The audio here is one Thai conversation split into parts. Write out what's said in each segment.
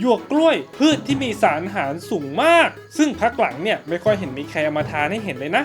หยวกกล้วยพืชที่มีสารอาหารสูงมาก ซึ่งพักหลังเนี่ยไม่ค่อยเห็นมีใครเอามาทานให้เห็นเลยนะ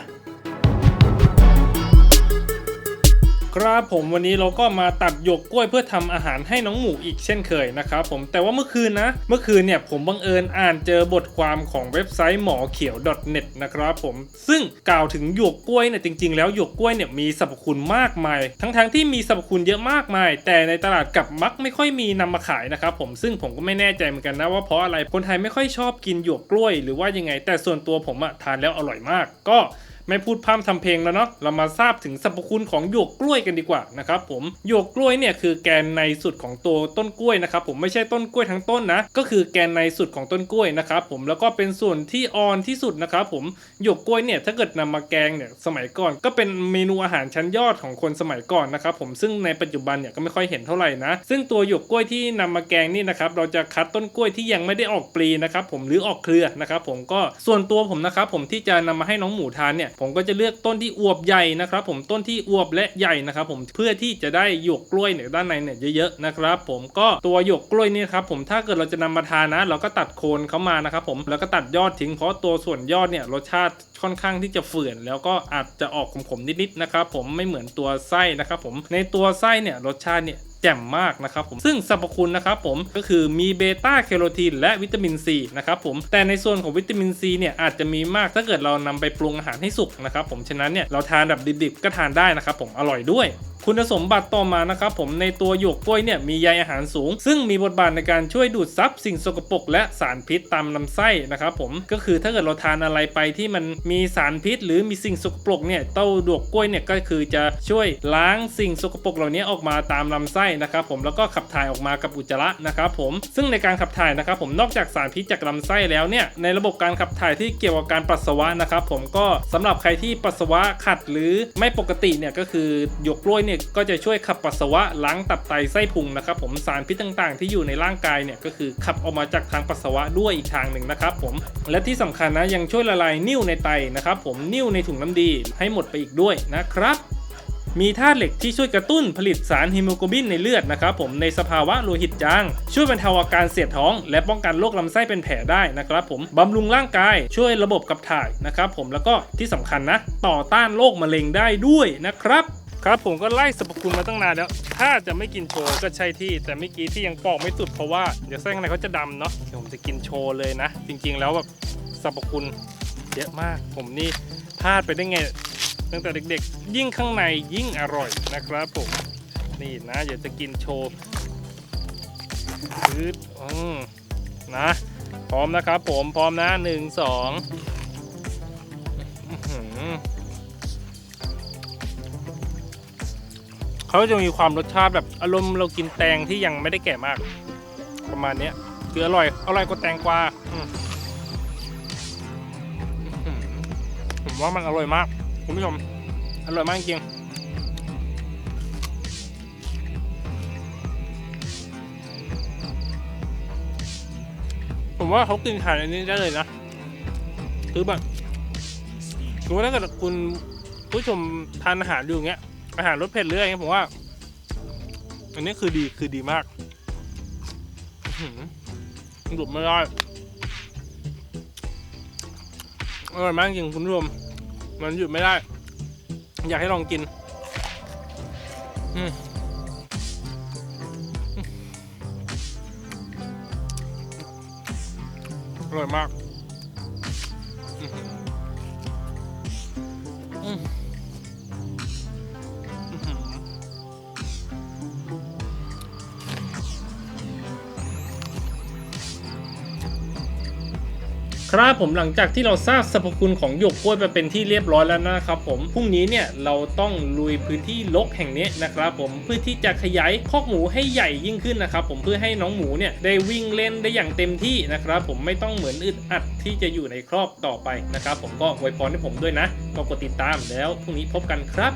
ครับผมวันนี้เราก็มาตัดหยวกกล้วยเพื่อทำอาหารให้น้องหมูอีกเช่นเคยนะครับผมแต่ว่าเมื่อคืนนะ เมื่อคืนเนี่ยผมบังเอิญอ่านเจอบทความของเว็บไซต์หมอเขียว .net นะครับผมซึ่งกล่าวถึงหยวกกล้วยเนี่ยจริง ๆ แล้วหยวกกล้วยเนี่ยมีสรรพคุณมากมาย ทั้งๆที่มีสรรพคุณเยอะมากมาย แต่ในตลาดกลับมักไม่ค่อยมีนำมาขายนะครับผมซึ่งผมก็ไม่แน่ใจเหมือนกันนะว่าเพราะอะไรคนไทยไม่ค่อยชอบกินหยวกกล้วย หรือว่ายังไง แต่ส่วนตัวผมอะทานแล้วอร่อยมาก ก็ ไม่พูดพร่ำทำเพลงแล้วเนาะเรามาทราบถึงสรรพคุณของหยวกกล้วยกันดีกว่านะครับผมหยวกกล้วยเนี่ยคือแกนในสุดของตัวต้นกล้วยนะครับผมไม่ใช่ต้นกล้วยทั้งต้นนะก็คือแกนในสุดของต้นกล้วยนะครับผมแล้วก็เป็นส่วนที่อ่อนที่สุดนะครับผมหยวกกล้วยเนี่ยถ้าเกิดนำมาแกงเนี่ยสมัยก่อน ก็เป็นเมนูอาหารชั้นยอดของคนสมัยก่อนนะครับผมซึ่งในปัจจุบันเนี่ยก็ไม่ค่อยเห็นเท่าไหร่นะซึ่งตัวหยวกกล้วยที่นำมาแกงนี่นะครับเราจะคัดต้นกล้วยที่ยังไม่ได้ออกปลีนะครับผมหรือออกเครือนะครับผมก็ส่วนตัวผมนะครับผมที่จะนำมาให้น้องหมูทานเนี่ยผมก็จะเลือกต้นที่อวบใหญ่นะครับผมต้นที่อวบและใหญ่นะครับผมเพื่อที่จะได้หยวกกล้วยเนี่ยด้านในเนี่ยเยอะๆนะครับผมก็ตัวหยวกกล้วยนี่ครับผมถ้าเกิดเราจะนำมาทานนะ เราก็ตัดโคนเขามานะครับผมแล้วก็ตัดยอดทิ้งเพราะตัวส่วนยอดเนี่ยรสชาติค่อนข้างที่จะเฝื่อนแล้วก็อาจจะออกขมๆนิดๆนะครับผมไม่เหมือนตัวไส้นะครับผมในตัวไส้เนี่ยรสชาติเนี่ย แจ่มมากนะครับผมซึ่งสรรพคุณนะครับผมก็คือมีเบต้าแคโรทีนและวิตามินซีนะครับผมแต่ในส่วนของวิตามินซีเนี่ยอาจจะมีมากถ้าเกิดเรานำไปปรุงอาหารให้สุกนะครับผมฉะนั้นเนี่ยเราทานแบบดิบๆก็ทานได้นะครับผมอร่อยด้วย คุณสมบัติต่อมานะครับผมในตัวหยวกกล้วยเนี่ยมีใยอาหารสูง ซึ่งมีบทบาทในการช่วยดูดซับสิ่งสกปรกและสารพิษตามลำไส้นะครับผมก็คือถ้าเกิดเราทานอะไรไปที่มันมีสารพิษ หรือมีสิ่งสกปรกเนี่ยเต้าหยวกกล้วยเนี่ยก็คือจะช่วยล้างสิ่งสกปรกเหล่านี้ออกมาตามลำไส้นะครับผมแล้วก็ขับถ่ายออกมากับอุจจาระนะครับผมซึ่งในการขับถ่ายนะครับผมนอกจากสารพิษจากลำไส้แล้วเนี่ยในระบบการขับถ่ายที่เกี่ยวกับการปัสสาวะนะครับผมก็สำหรับใครที่ปัสสาวะขัดหรือไม่ปกติเนี่ยก็คือหยวกกล้วยเนี่ยก็จะช่วยขับปัสสาวะล้างตับไตไส้พุงนะครับ ผมสารพิษต่างๆ ที่อยู่ในร่างกายเนี่ยก็คือขับออกมาจากทางปัสสาวะด้วยอีกทางหนึ่งนะครับ ผมและที่สำคัญนะยังช่วยละลายนิ่วในไตนะครับ ผมนิ่วในถุงน้ำดีให้หมดไปอีกด้วยนะครับมีธาตุเหล็กที่ช่วยกระตุ้นผลิตสารฮีโมโกลบินในเลือดนะครับผมในสภาวะโลหิตจาง ช่วยบรรเทาอาการเสียดท้อง และป้องกันโรคลำไส้เป็นแผลได้นะครับผมบำรุงร่างกายช่วยระบบขับถ่ายนะครับผมแล้วก็ที่สำคัญนะ ต่อต้านโรคมะเร็งได้ด้วยนะครับ ครับผมก็ไล่สรรพคุณมาตั้งนานแล้ว ถ้าจะไม่กินโชว์ก็ใช่ที่ แต่เมื่อกี้ที่ยังปอกไม่สุดเพราะว่าเดี๋ยวไส้ข้างในเขาจะดำเนาะเดี๋ยวผมจะกินโชว์เลยนะ จริงๆแล้วแบบสรรพคุณเยอะมาก ผมนี่พลาดไปได้ไงตั้งแต่เด็กๆ ยิ่งข้างในยิ่งอร่อยนะครับผมนี่นะเดี๋ยวจะกินโชว์พืดอืมนะ พร้อมนะครับผมพร้อมนะหนึ่งสอง เขาจะมีความรสชาติแบบอารมณ์เรากินแตงที่ยังไม่ได้แก่มาก ประมาณเนี้ยคืออร่อยอร่อยกว่าแตงกวาผมว่ามันอร่อยมากคุณผู้ชมอร่อยมากจริงผมว่าเขากินทานอันนี้ได้เลยนะคือแบบคือว่าถ้าเกิดคุณผู้ชมทานอาหารอยู่อย่างเงี้ย อาหารรสเผ็ดหรืออะไรเงี้ยผมว่า อันนี้คือดีคือดีมากหือหยุดไม่ได้อร่อยมากจริงคุณผู้ชมมันหยุดไม่ได้ อยากให้ลองกินอร่อยมาก ครับผมหลังจากที่เราทราบสรรพคุณของหยกกล้วยไปเป็นที่เรียบร้อยแล้วนะครับผมพรุ่งนี้เนี่ยเราต้องลุยพื้นที่รกแห่งนี้นะครับผมเพื่อที่จะขยายคอกหมูให้ใหญ่ยิ่งขึ้นนะครับผมเพื่อให้น้องหมูเนี่ยได้วิ่งเล่นได้อย่างเต็มที่นะครับผมไม่ต้องเหมือนอึดอัดที่จะอยู่ในครอบต่อไปนะครับผมก็อวยพรให้ผมด้วยนะก็กดติดตามแล้วพรุ่งนี้พบกันครับ